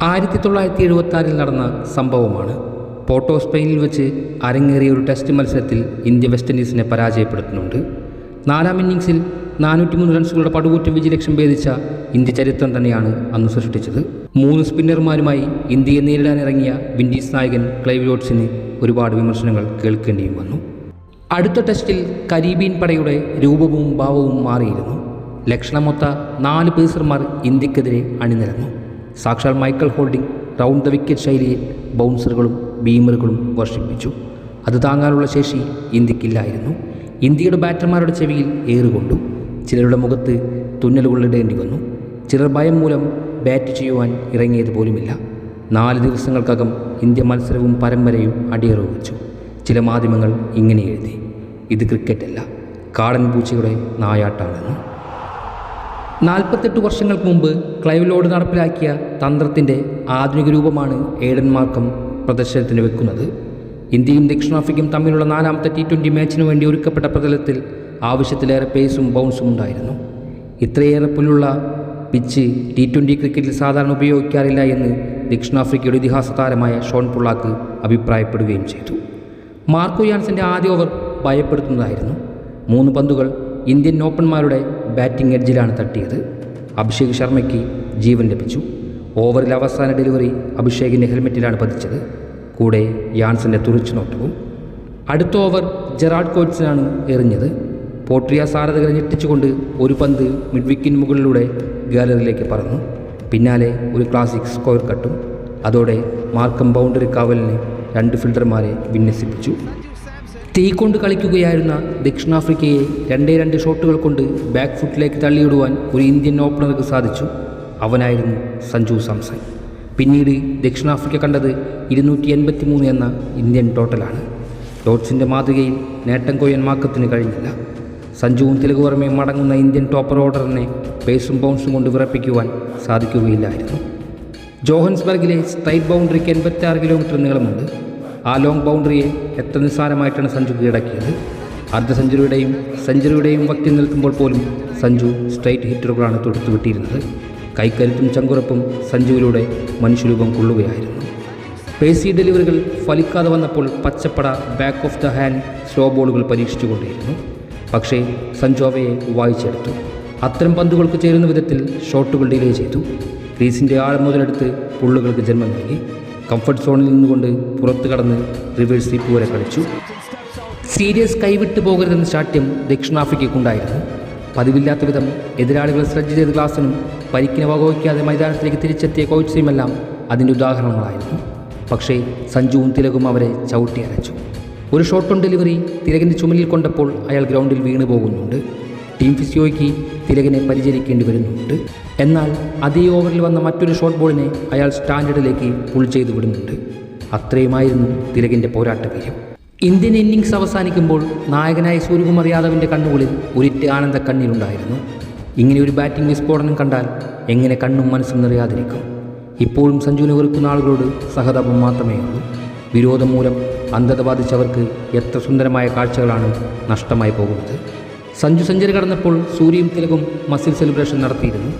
ആയിരത്തി തൊള്ളായിരത്തി എഴുപത്തി ആറിൽ നടന്ന സംഭവമാണ് പോർട്ടോ സ്പെയിനിൽ വെച്ച് അരങ്ങേറിയ ഒരു ടെസ്റ്റ് മത്സരത്തിൽ ഇന്ത്യ വെസ്റ്റ് ഇൻഡീസിനെ പരാജയപ്പെടുത്തുന്നുണ്ട്. നാലാം ഇന്നിങ്സിൽ നാനൂറ്റിമൂന്ന് റൺസുകളുടെ പടുകൂറ്റം വിജയലക്ഷ്യം ഭേദിച്ച ഇന്ത്യ ചരിത്രം തന്നെയാണ് അന്ന് സൃഷ്ടിച്ചത്. മൂന്ന് സ്പിന്നർമാരുമായി ഇന്ത്യയെ നേരിടാനിറങ്ങിയ വിൻഡീസ് നായകൻ ക്ലൈവ് ലോഡ്സിന് ഒരുപാട് വിമർശനങ്ങൾ കേൾക്കേണ്ടിയും വന്നു. അടുത്ത ടെസ്റ്റിൽ കരീബിയൻ പടയുടെ രൂപവും ഭാവവും മാറിയിരുന്നു. ലക്ഷണമൊത്ത നാല് പേസർമാർ ഇന്ത്യക്കെതിരെ അണിനിരന്നു. സാക്ഷാൽ Michael Holding round the wicket ശൈലിയിൽ ബൗൺസറുകളും ബീമറുകളും വർഷിപ്പിച്ചു. അത് താങ്ങാനുള്ള ശേഷി ഇന്ത്യക്കില്ലായിരുന്നു. ഇന്ത്യയുടെ ബാറ്റർമാരുടെ ചെവിയിൽ ഏറുകൊണ്ടു. ചിലരുടെ മുഖത്ത് തുന്നലുകളിടേണ്ടി വന്നു. ചിലർ ഭയം മൂലം ബാറ്റ് ചെയ്യുവാൻ ഇറങ്ങിയത് പോലുമില്ല. നാല് ദിവസങ്ങൾക്കകം ഇന്ത്യ മത്സരവും പരമ്പരയും അടിയറവ് ചില മാധ്യമങ്ങൾ ഇങ്ങനെ എഴുതി. ഇത് ക്രിക്കറ്റല്ല. കാടൻ പൂച്ചയുടെ നായാട്ടാണെന്ന്. നാൽപ്പത്തെട്ട് വർഷങ്ങൾക്ക് മുമ്പ് ക്ലൈവിലോട് നടപ്പിലാക്കിയ തന്ത്രത്തിന്റെ ആധുനിക രൂപമാണ് ഏഡൻ മാർക്കം പ്രദർശനത്തിന് വെക്കുന്നത്. ഇന്ത്യയും ദക്ഷിണാഫ്രിക്കയും തമ്മിലുള്ള നാലാമത്തെ ടി ട്വന്റി മാച്ചിന് വേണ്ടി ഒരുക്കപ്പെട്ട പ്രതലത്തിൽ ആവശ്യത്തിലേറെ പേസും ബൗൺസും ഉണ്ടായിരുന്നു. ഇത്രയേറെ പുല്ലുള്ള പിച്ച് ടി ട്വന്റി ക്രിക്കറ്റിൽ സാധാരണ ഉപയോഗിക്കാറില്ല എന്ന് ദക്ഷിണാഫ്രിക്കയുടെ ഇതിഹാസ താരമായ ഷോൺ പുള്ളാക്ക് അഭിപ്രായപ്പെടുകയും ചെയ്തു. മാർക്കോ യാൻസിന്റെ ആദ്യ ഓവർ ഭയപ്പെടുത്തുന്നതായിരുന്നു. മൂന്ന് പന്തുകൾ ഇന്ത്യൻ ഓപ്പൺമാരുടെ ബാറ്റിംഗ് എഡ്ജിലാണ് തട്ടിയത്. അഭിഷേക് ശർമ്മയ്ക്ക് ജീവൻ ലഭിച്ചു. ഓവറിൽ അവസാന ഡെലിവറി അഭിഷേകിന്റെ ഹെൽമെറ്റിലാണ് പതിച്ചത്. കൂടെ യാൻസിന്റെ തുറിച്ചുനോട്ടവും അടുത്ത ഓവർ ജെറാഡ് കോറ്റ്സിനാണ് എറിഞ്ഞത്. പോട്രിയ സാരഥകളെ ഞെട്ടിച്ചുകൊണ്ട് ഒരു പന്ത് മിഡ്വിക്കിന് മുകളിലൂടെ ഗാലറിയിലേക്ക് പറന്നു. പിന്നാലെ ഒരു ക്ലാസിക് സ്കോർ കട്ടും. അതോടെ മാർക്കം ബൗണ്ടറി കാവലിന് രണ്ട് ഫീൽഡർമാരെ വിന്യസിപ്പിച്ചു. തീ കൊണ്ട് കളിക്കുകയായിരുന്ന ദക്ഷിണാഫ്രിക്കയെ രണ്ടേ രണ്ട് ഷോട്ടുകൾ കൊണ്ട് ബാക്ക് ഫുട്ടിലേക്ക് തള്ളിയിടുവാൻ ഒരു ഇന്ത്യൻ ഓപ്പണർക്ക് സാധിച്ചു. അവനായിരുന്നു സഞ്ജു സാംസൺ. പിന്നീട് ദക്ഷിണാഫ്രിക്ക കണ്ടത് ഇരുന്നൂറ്റി എൺപത്തി മൂന്ന് എന്ന ഇന്ത്യൻ ടോട്ടലാണ് ടോട്ട്സിന്റെ മാതൃകയിൽ നേട്ടം കൊയ്യാൻ മാക്കത്തിന് കഴിഞ്ഞില്ല. സഞ്ജുവും തിലകുവർമ്മയും മടങ്ങുന്ന ഇന്ത്യൻ ടോപ്പർ ഓർഡറിനെ പേസും ബൗൺസും കൊണ്ട് വിറപ്പിക്കുവാൻ സാധിക്കുകയില്ലായിരുന്നു. ജോഹൻസ്ബർഗിലെ സ്ട്രൈറ്റ് ബൗണ്ടറിക്ക് എൺപത്തി കിലോമീറ്റർ നീളമുണ്ട്. ആ ലോങ് ബൗണ്ടറിയെ എത്ര നിസ്സാരമായിട്ടാണ് സഞ്ജു കീഴടക്കിയത്? അർദ്ധ സെഞ്ചുറിയുടെയും സെഞ്ചുറിയുടെയും വക്തി നിൽക്കുമ്പോൾ പോലും സഞ്ജു സ്ട്രൈറ്റ് ഹിറ്ററുകളാണ് തൊടുത്തു വിട്ടിരുന്നത്. കൈക്കരുത്തും ചങ്കുറപ്പും സഞ്ജുവിലൂടെ മനുഷ്യരൂപം കൊള്ളുകയായിരുന്നു. പേസി ഡെലിവറികൾ ഫലിക്കാതെ വന്നപ്പോൾ പച്ചപ്പട back of the hand slow ബോളുകൾ പരീക്ഷിച്ചുകൊണ്ടേയിരുന്നു. പക്ഷേ സഞ്ജു അവയെ വായിച്ചെടുത്തു. അത്തരം പന്തുകൾക്ക് ചേരുന്ന വിധത്തിൽ ഷോട്ടുകൾ ഡിലേ ചെയ്തു. ക്രീസിന്റെ ആഴം മുതലെടുത്ത് പുള്ളുകൾക്ക് ജന്മം നൽകി. കംഫർട്ട് സോണിൽ നിന്നുകൊണ്ട് പുറത്തു കടന്ന് റിവേഴ്സ് സ്വീപ്പ് വരെ കളിച്ചു. സീരിയസ് കൈവിട്ടു പോകരുതെന്ന ശാഠ്യം ദക്ഷിണാഫ്രിക്കയ്ക്കുണ്ടായിരുന്നു. പതിവില്ലാത്ത വിധം എതിരാളികളെ ശ്രദ്ധ ചെയ്ത് ഗ്ലാസിനും പരിക്കിനെ വകവയ്ക്കാതെ മൈതാനത്തിലേക്ക് തിരിച്ചെത്തിയ കോച്ചിയുമെല്ലാം അതിന്റെ ഉദാഹരണങ്ങളായിരുന്നു. പക്ഷേ സഞ്ജുവും തിലകും അവരെ ചവിട്ടി അരച്ചു. ഒരു ഷോർട്ട് ഓൺ ഡെലിവറി തിലകിന്റെ ചുമലിൽ കൊണ്ടപ്പോൾ അയാൾ ഗ്രൗണ്ടിൽ വീണു പോകുന്നുണ്ട് ടീം ഫിസിയോയ്ക്ക് തിലകിനെ പരിചരിക്കേണ്ടി വരുന്നുണ്ട്. എന്നാൽ അതേ ഓവറിൽ വന്ന മറ്റൊരു ഷോർട്ട് ബോളിനെ അയാൾ സ്റ്റാൻഡേർഡിലേക്ക് പുൾ ചെയ്തു വിടുന്നുണ്ട്. അത്രയുമായിരുന്നു തിലകിന്റെ പോരാട്ട വീര്യം. ഇന്ത്യൻ ഇന്നിങ്സ് അവസാനിക്കുമ്പോൾ നായകനായ സൂര്യകുമാർ യാദവിന്റെ കണ്ണുകളിൽ ഒരിറ്റ് ആനന്ദ കണ്ണീരുണ്ടായിരുന്നു ഇങ്ങനെ ഒരു ബാറ്റിംഗ് വിസ്ഫോടനം കണ്ടാൽ എങ്ങനെ കണ്ണും മനസ്സും നിറയാതിരിക്കും? ഇപ്പോഴും സഞ്ജുവിനെ വെറുക്കുന്ന ആളുകളോട് സഹതാപം മാത്രമേ ഉള്ളൂ. വിരോധം മൂലം അന്ധത ബാധിച്ചവർക്ക് എത്ര സുന്ദരമായ കാഴ്ചകളാണ് നഷ്ടമായി പോകുന്നത്? സഞ്ജു സെഞ്ചുറി കടന്നപ്പോൾ സൂര്യയും തിലകും മസിൽ സെലിബ്രേഷൻ നടത്തിയിരുന്നു.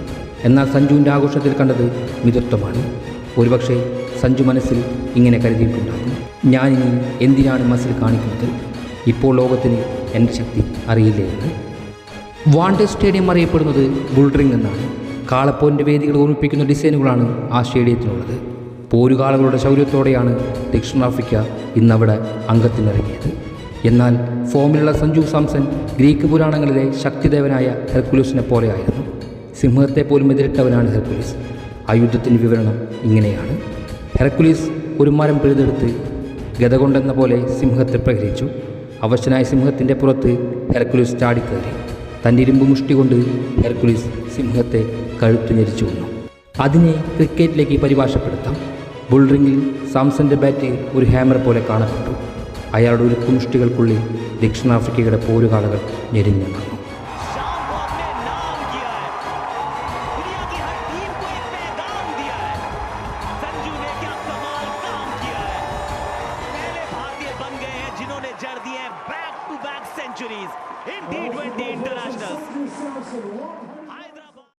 എന്നാൽ സഞ്ജുവിന്റെ ആഘോഷത്തിൽ കണ്ടത് മിതത്വമാണ് ഒരുപക്ഷെ സഞ്ജു മനസ്സിൽ ഇങ്ങനെ കരുതിയിട്ടുണ്ടാകും. ഞാനിനി എന്തിനാണ് മസിൽ കാണിക്കുന്നത്? ഇപ്പോൾ ലോകത്തിന് എന്റെ ശക്തി അറിയില്ലേ എന്ന്. വാണ്ടേ സ്റ്റേഡിയം അറിയപ്പെടുന്നത് ബുൾഡറിംഗ് എന്നാണ്. കാളപ്പോരിന്റെ വേദികൾ ഓർമ്മിപ്പിക്കുന്ന ഡിസൈനുകളാണ് ആ സ്റ്റേഡിയത്തിനുള്ളത് പോരുകാളകളുടെ ശൗര്യത്തോടെയാണ് ദക്ഷിണാഫ്രിക്ക ഇന്നവിടെ അംഗത്തിനിറങ്ങിയത്. എന്നാൽ ഫോമിലുള്ള സഞ്ജു സാംസൺ ഗ്രീക്ക് പുരാണങ്ങളിലെ ശക്തിദേവനായ ഹെർക്കുലൂസിനെ പോലെയായിരുന്നു. സിംഹത്തെ പോലും എതിരിട്ടവനാണ് ഹെർക്കുലീസ്. ആ യുദ്ധത്തിന്റെ വിവരണം ഇങ്ങനെയാണ്. ഹെർക്കുലീസ് ഒരു മരം പിഴുതെടുത്ത് ഗത കൊണ്ടെന്ന പോലെ സിംഹത്തെ പ്രഹരിച്ചു. അവശനായ സിംഹത്തിന്റെ പുറത്ത് ഹെർക്കുലീസ് ചാടിക്കയറി. തന്റെ ഇരുമ്പ് മുഷ്ടി കൊണ്ട് ഹെർക്കുലീസ് സിംഹത്തെ കഴുത്തു ഞെരിച്ചു വന്നു അതിനെ ക്രിക്കറ്റിലേക്ക് പരിഭാഷപ്പെടുത്താം. ബുൾറിങ്ങിൽ സാംസന്റെ ബാറ്റ് ഒരു ഹാമർ പോലെ കാണപ്പെട്ടു. അയാളുടെ ഉരുക്കുമുഷ്ടികൾക്കുള്ളിൽ ദക്ഷിണാഫ്രിക്കയുടെ പോരുകാലകൾ ഞെരിഞ്ഞു നിന്നു centuries internationals.